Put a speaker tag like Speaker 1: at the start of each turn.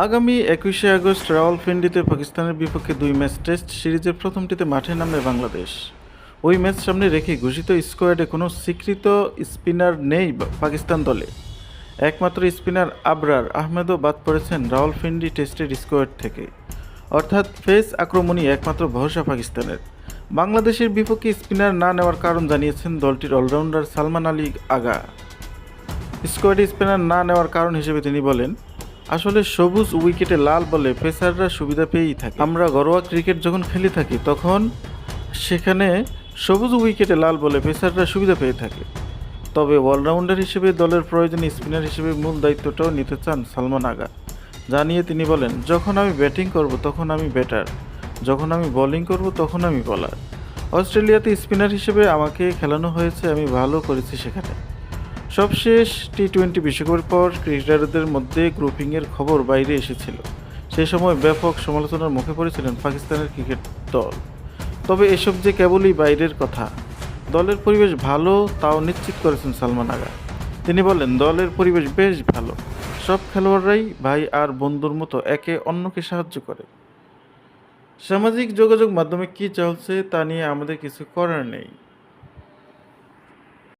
Speaker 1: আগামী একুশে আগস্ট রাওয়ালপিন্ডিতে পাকিস্তানের বিপক্ষে দুই ম্যাচ টেস্ট সিরিজের প্রথমটিতে মাঠে নামবে বাংলাদেশ। ওই ম্যাচ সামনে রেখে ঘোষিত স্কোয়াডে কোনো স্বীকৃত স্পিনার নেই পাকিস্তান দলে। একমাত্র স্পিনার আবরার আহমেদও বাদ পড়েছেন রাওয়ালপিন্ডি টেস্টের স্কোয়াড থেকে। অর্থাৎ ফেস আক্রমণই একমাত্র ভরসা পাকিস্তানের। বাংলাদেশের বিপক্ষে স্পিনার না নেওয়ার কারণ জানিয়েছেন দলটির অলরাউন্ডার সালমান আলী আগা। স্কোয়াডে স্পিনার না নেওয়ার কারণ হিসেবে তিনি বলেন আসলে সবুজ উইকেটে লাল বলে পেসাররা সুবিধা পেয়েই থাকে। আমরা ঘরোয়া ক্রিকেট যখন খেলে থাকি, তখন সেখানে সবুজ উইকেটে লাল বলে পেসাররা সুবিধা পেয়ে থাকে। তবে অলরাউন্ডার হিসেবে দলের প্রয়োজনে স্পিনার হিসেবে মূল দায়িত্বটাও নিতে চান সালমান আগা জানিয়ে তিনি বলেন, যখন আমি ব্যাটিং করব, তখন আমি ব্যাটার। যখন আমি বোলিং করব, তখন আমি বলার। অস্ট্রেলিয়াতে স্পিনার হিসেবে আমাকে খেলানো হয়েছে, আমি ভালো করেছি সেখানে। সবশেষ টি টোয়েন্টি বিশ্বকাপের পর ক্রিকেটারদের মধ্যে গ্রুপিংয়ের খবর বাইরে এসেছিল। সেই সময় ব্যাপক সমালোচনার মুখে পড়েছিলেন পাকিস্তানের ক্রিকেট দল। তবে এসব যে কেবলই বাইরের কথা, দলের পরিবেশ ভালো তাও নিশ্চিত করেছেন সালমান আগা। তিনি বলেন, দলের পরিবেশ বেশ ভালো। সব খেলোয়াড়রাই ভাই আর বন্ধুর মতো একে অন্যকে সাহায্য করে। সামাজিক যোগাযোগ মাধ্যমে কী চলছে তা নিয়ে আমাদের কিছু করার নেই।